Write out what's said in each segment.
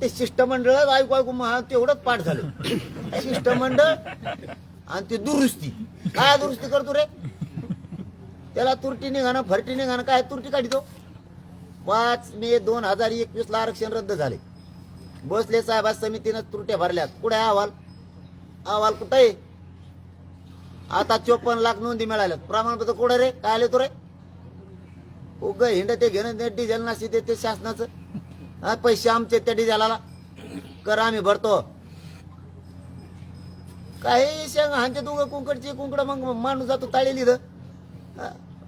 ते शिष्टमंडळ ऐकू ऐकू महा तेवढंच पाठ झालं. शिष्टमंडळ आणि ते दुरुस्ती. काय दुरुस्ती करतो रे? त्याला तुरटी निघाणं फरटी निघाणं काय तुरटी काढितो पाच मे दोन हजार एकवीस ला आरक्षण रद्द झाले. बसले साहेब समितीनं तुरट्या भरल्यात. कुठे अहवाल? अहवाल कुठं आहे? आता चोपन्न लाख नोंदी मिळाल्यात. प्रमाणपत्र कुठे रे? काय आले तो रे? उग हिंड ते घेणं डिझेल नसते ते शासनाचं. हा पैसे आमचे त्या डिझेलाला. कर आम्ही भरतो. काही शेंग हांचे दोघं कुंकडची कुंकड मग माणूस जातो ताळेली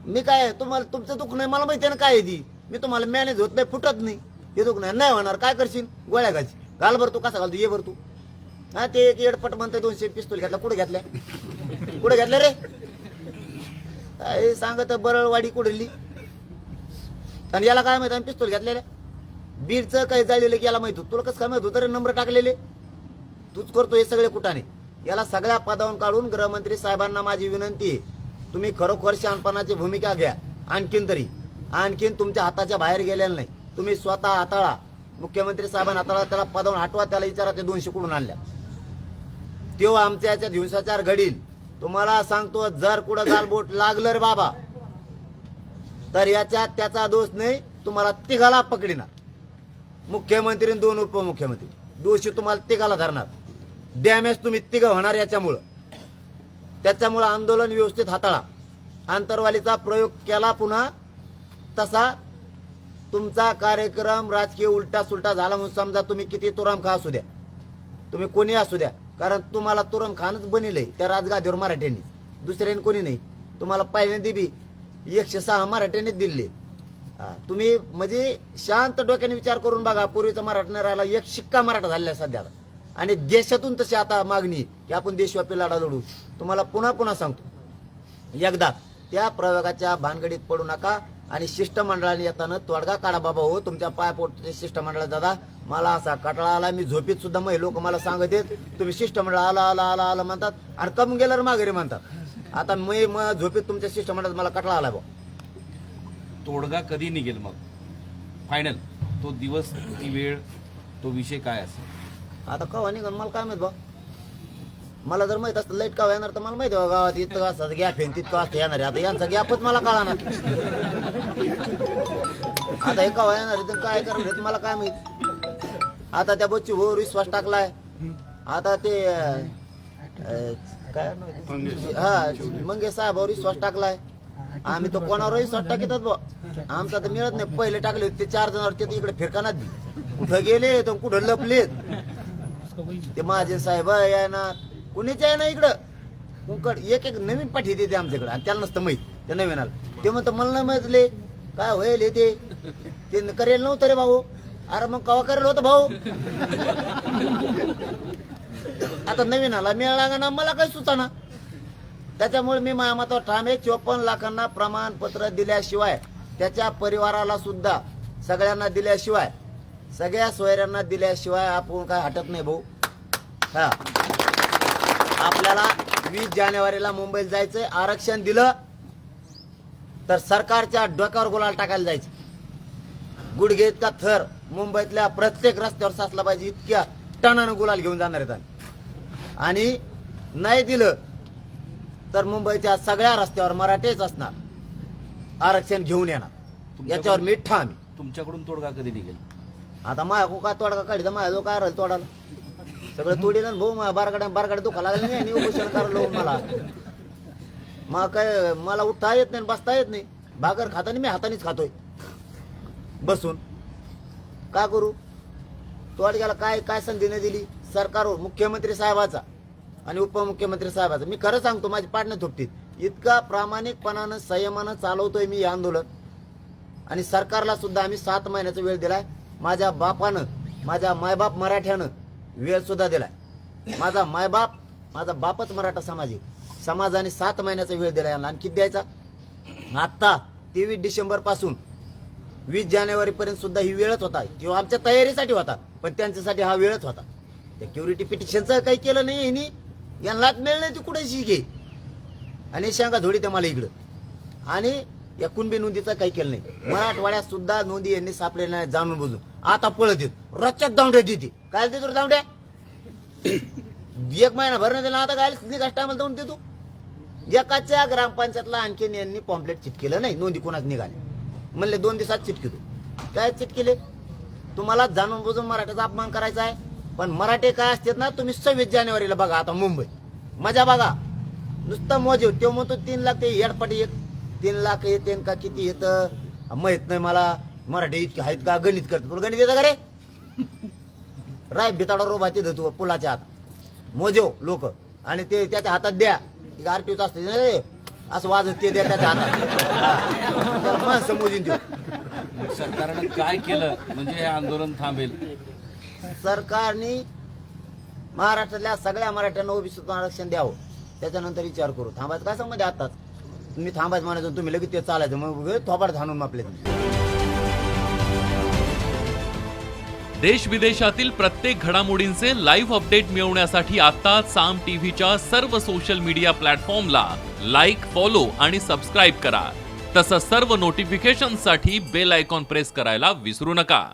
मी काय तुम्हाला तुमचं दुःख नाही मला माहिती आहे ना काय ती. मी तुम्हाला मॅनेज होत नाही फुटत नाही. हे दुःख नाही नाही होणार काय करशील? गोळ्या घालशील घाल भरतो कसा घालतो? ये भरतो हा ते एक एडपट म्हणते दोनशे पिस्तूल घेतला. कुठे घेतल्या? कुठे घेतल्या रे? काय सांगत बरळवाडी कुडली आणि याला काय माहिती पिस्तूल घेतलेल्या? बीडचं काही जाळलेलं की याला माहीत होत. तुला कसं काय माहीत होतं? रे नंबर टाकलेले. तूच करतो हे सगळे कुठाने. याला सगळ्या पदावरून काढून गृहमंत्री साहेबांना माझी विनंती आहे. तुम्ही खरोखर शहाणपणाची भूमिका घ्या. आणखीन तरी. आणखीन तुमच्या हाताच्या बाहेर गेलेलं नाही. तुम्ही स्वतः हाताळा. मुख्यमंत्री साहेबांना हाताळा. त्याला पदावरून हटवा. त्याला विचारा ते दोनशे कुठून आणल्या. तो आमच्या याच्यात हिंसाचार घडील. तुम्हाला सांगतो जर कुठं गालबोट लागलं रे बाबा तर याच्यात त्याचा दोष नाही. तुम्हाला तिघाला पकडिणार मुख्यमंत्री आणि दोन उपमुख्यमंत्री. दोषी तुम्हाला तिघाला धरणार. डॅमेज तुम्ही तिघ होणार याच्यामुळं. त्याच्यामुळं आंदोलन व्यवस्थित हाताळा. आंतरवालीचा प्रयोग केला पुन्हा तसा तुमचा कार्यक्रम राजकीय उलटा सुलटा झाला म्हणून समजा तुम्ही किती तुराम खा असू द्या. तुम्ही कोणी असू द्या. कारण तुम्हाला तुरम खानच बनिलंय त्या राजगादीवर मराठ्यांनी. दुसऱ्याने कोणी नाही. तुम्हाला पहिल्यांदा बी एकशे सहा मराठ्यांनीच दिले तुम्ही म्हणजे शांत डोक्याने विचार करून बघा पूर्वीचा मराठा नाही राहिला एक शिक्का मराठा झालेला आहे सध्या. आणि देशातून तशी आता मागणी की आपण देशव्यापी लढा लढू. तुम्हाला पुन्हा पुन्हा सांगतो. एकदा त्या प्रयोगाच्या भानगडीत पडू नका आणि शिष्टमंडळाने येताना तोडगा काढा बाबा हो तुमच्या पायपोट शिष्टमंडळात दादा. मला असा कटाळा आला मी झोपीत सुद्धा मग लोक मला सांगत येत तुम्ही शिष्टमंडळ आला आला आला आला म्हणतात आणि कम गेल्यावर माघारी म्हणतात. आता मी मग झोपीत तुमच्या शिष्टमंडळात मला कटाळा आला भाऊ तोडगा कधी निघेल मग? फायनल तो दिवस ती वेळ तो विषय काय असेल? आता कवा निघून? मला काय माहीत बा. मला जर माहीत असतं लाइट कवा येणार तर मला माहिती आहे बा, गावात इतकं असतं गॅप आहे तितकं असतं येणार आहे. आता यांचा गॅपच मला कळणार. आता हे कवा येणार आहे तर काय करणार मला काय माहीत. आता त्या बच्ची भोर विश्वास टाकलाय. आता ते काय? हा मंगे साहेबावर विश्वास टाकलाय. आम्ही तो कोणावर विश्वास टाकीतात बा. आमचा तर मिळत नाही. पहिले टाकले होते ते चार जणांवर ते इकडे फिरकानात बी. कुठं गेले तर कुठं लपलेत. ते माझे साहेब आहे ना. कुणीच आहे ना इकडं? कुंकड एक एक नवीन पाठी देते आमच्याकडे. आणि त्याला नसतं माहीत ते नवीन आलं. ते म्हणतं मला नाही माहितले काय होईल हे ते? ते करेल नव्हतं रे भाऊ. अरे मग कवा करेल होतं भाऊ? आता नवीन आला मिळाला ना मला काही सुचाना. त्याच्यामुळे मी माया माता ठाम आहे. चोपन्न लाखांना प्रमाणपत्र दिल्याशिवाय त्याच्या परिवाराला सुद्धा सगळ्यांना दिल्याशिवाय सगळ्या सोयऱ्यांना दिल्याशिवाय आपण काय हटत नाही भाऊ. हा. आपल्याला वीस जानेवारीला मुंबईत जायचंय आरक्षण दिलं तर सरकारच्या डोक्यावर गुलाल टाकायला जायचं. गुडघे इतका थर मुंबईतल्या प्रत्येक रस्त्यावर साचला पाहिजे इतक्या टनानं गुलाल घेऊन जाणार आहेत आणि नाही दिलं तर मुंबईच्या सगळ्या रस्त्यावर मराठेच असणार. आरक्षण घेऊन येणार. याच्यावर मी ठाम आहे. तुमच्याकडून तोडगा कधी निघेल? आता माझ्या को तोडका काढी तर माझ्या जो काय राहील तोडाला सगळं तोडील ना भाऊ माझ्या बारगाड्या बारगाड्या दुखा लागले नाही आणि उपोषण करायला मला. मग काय मला उठता येत नाही बसता येत नाही. भाकर खाताना मी हातानेच खातोय. बसून. का करू? तोडग्याला काय काय संधी नाही दिली? सरकारवर मुख्यमंत्री साहेबाचा आणि उपमुख्यमंत्री साहेबाचा. मी खरं सांगतो माझी पाडणं थोपटीत इतका प्रामाणिकपणानं संयमानं चालवतोय मी हे आंदोलन. आणि सरकारला सुद्धा आम्ही सात महिन्याचा वेळ दिलाय. माझ्या बापानं माझ्या मायबाप मराठ्यानं वेळ सुद्धा दिलाय. माझा मायबाप माझा बापच मराठा समाज आहे. समाजाने सात महिन्याचा वेळ दिलाय यांना आणखी द्यायचा. आत्ता तेवीस डिसेंबरपासून वीस जानेवारी पर्यंत सुद्धा ही वेळच होता. किंवा आमच्या तयारीसाठी होता पण त्यांच्यासाठी हा वेळच होता. सिक्युरिटी पिटिशनचं काही केलं नाही यांनी. यांनाच मिळलं नाही ती कुठे शिके आणि शेंगा धोडी ते मला इकडं. आणि या कुणबी नोंदीचं काही केलं नाही. मराठवाड्यात सुद्धा नोंदी यांनी सापडलेल्या नाही जाणून बुजून. आता पळत येत. रोजच्याच दावड्या देते. काय देतो रे दावड्या एक महिना भर दिला आता काय निघास टायमाला जाऊन देतो? एकाच्या ग्रामपंचायतला आणखीन यांनी पॉम्पलेट चिटकेलं नाही. नोंदी कोणाच निघाले? म्हणले दोन दिवसात चिटकितो. काय चिटकेले? तुम्हाला जाणून बुजून मराठीचा अपमान करायचा आहे. पण मराठी काय असतात ना तुम्ही सव्वीस जानेवारीला बघा आता मुंबई. मजा बघा. नुसतं मोजे तो म्हणतो तीन लाख ते हेडपाटी एक. तीन लाख येते का किती येतं? माहीत नाही मला. मराठी इतके आहेत का? गणित करतो तुला गणित येतं का रे? राय बिताडा रोबा तिथं तू पुलाच्या हात मोजो लोक. आणि ते त्याच्या हातात द्या. आरटीओच असते रे. असं वाजत ते द्या त्याच्या हातात. माणसं मोजून देऊ. मग सरकारनं काय केलं? म्हणजे हे आंदोलन थांबेल. सरकारने महाराष्ट्रातल्या सगळ्या मराठ्यांना ओबीसीतून आरक्षण द्यावं. त्याच्यानंतर विचार करू. थांबायचं काय संबंध आताच तुम्ही थांबायचं म्हणायचं तुम्ही लगेच ते चालायचं मग थोपाड धानून आपले देश विदेशातील प्रत्येक घडामोडींचे लाईव्ह अपडेट मिळवण्यासाठी आता साम टीव्हीच्या सर्व सोशल मीडिया प्लॅटफॉर्मला लाईक फॉलो आणि सबस्क्राईब करा. तसंच सर्व नोटिफिकेशनसाठी बेल आयकॉन प्रेस करायला विसरू नका.